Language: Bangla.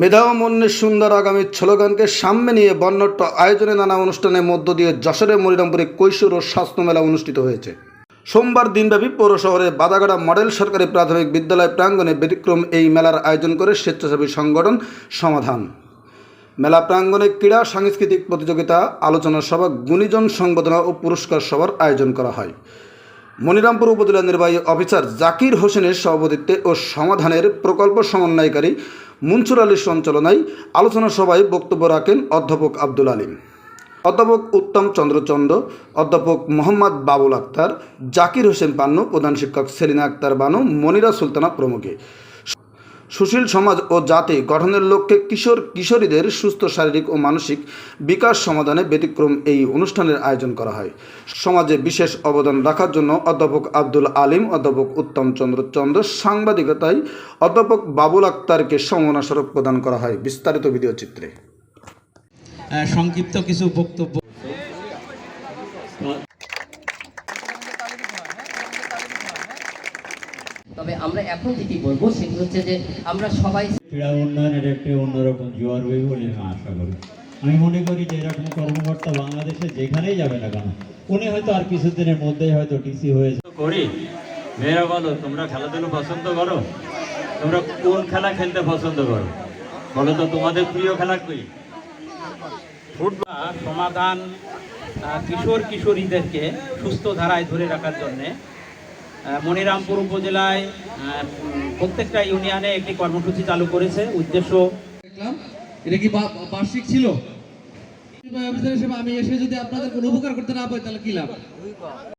মেধা ও মন্যের সুন্দর আগামী স্লোগানকে সামনে নিয়ে বর্ণট্ট আয়োজনে নানা অনুষ্ঠানের মধ্য দিয়ে যশোরের মনিরামপুরে কৈশোর ও স্বাস্থ্য মেলা অনুষ্ঠিত হয়েছে। সোমবার দিনব্যাপী পৌর শহরে বাদাগাড়া মডেল সরকারি প্রাথমিক বিদ্যালয় প্রাঙ্গণে ব্যতিক্রম এই মেলার আয়োজন করে স্বেচ্ছাসেবী সংগঠন সমাধান। মেলা প্রাঙ্গণে ক্রীড়া, সাংস্কৃতিক প্রতিযোগিতা, আলোচনা সভা, গুণীজন সংবর্ধনা ও পুরস্কার সভার আয়োজন করা হয়। মনিরামপুর উপজেলা নির্বাহী অফিসার জাকির হোসেনের সভাপতিত্বে ও সমাধানের প্রকল্প সমন্বয়কারী মুনসুর আলীর সঞ্চালনায় আলোচনা সভায় বক্তব্য রাখেন অধ্যাপক আব্দুল আলীম। অধ্যাপক উত্তম চন্দ্রচন্দ, অধ্যাপক মোহাম্মদ বাবুল আক্তার, জাকির হোসেন পান্ন, প্রধান শিক্ষক সেলিনা আক্তার বানু, মনিরা সুলতানা প্রমুখে। সুশীল সমাজ ও জাতি গঠনের লক্ষ্যে কিশোর কিশোরীদের সুস্থ শারীরিক ও মানসিক বিকাশ সমাধানে ব্যতিক্রম এই অনুষ্ঠানের আয়োজন করা হয়। সমাজে বিশেষ অবদান রাখার জন্য অধ্যাপক আব্দুল আলিম, অধ্যাপক উত্তম চন্দ্র চন্দ্র, সাংবাদিকতায় অধ্যাপক বাবুল আক্তারকে সম্মাননা স্মারক প্রদান করা হয়। বিস্তারিত ভিডিও চিত্রে। সংক্ষিপ্ত কিছু বক্তব্য। তবে আমরা এখন যেটি বলব সেটি হচ্ছে যে আমরা সবাই ক্রীড়া উন্নয়নের একটি অন্যরকম জোয়ার হইব বলে আমি আশা করি। আমি মনে করি যে এরকম কর্মকর্তা বাংলাদেশে যেখানেই যাবে না কেন উনি হয়তো আর কিছুদিনের মধ্যেই হয়তো টিসি হয়েছে করি। মেয়েরা বলো তোমরা খেলাধুলো পছন্দ করো? তোমরা কোন খেলা খেলতে পছন্দ করো? বলো তো তোমাদের প্রিয় খেলা কি ফুটবল সমাধান কিশোর কিশোরীদেরকে সুস্থ ধারায় ধরে রাখার জন্যে মনিরামপুর উপজেলায় প্রত্যেকটা ইউনিয়নে একটি কর্মসূচি চালু করেছে। উদ্দেশ্য এটা কি বার্ষিক ছিল? আমি এসে যদি আপনাদের কোনো উপকার করতে না পারি, তাহলে কি লাভ?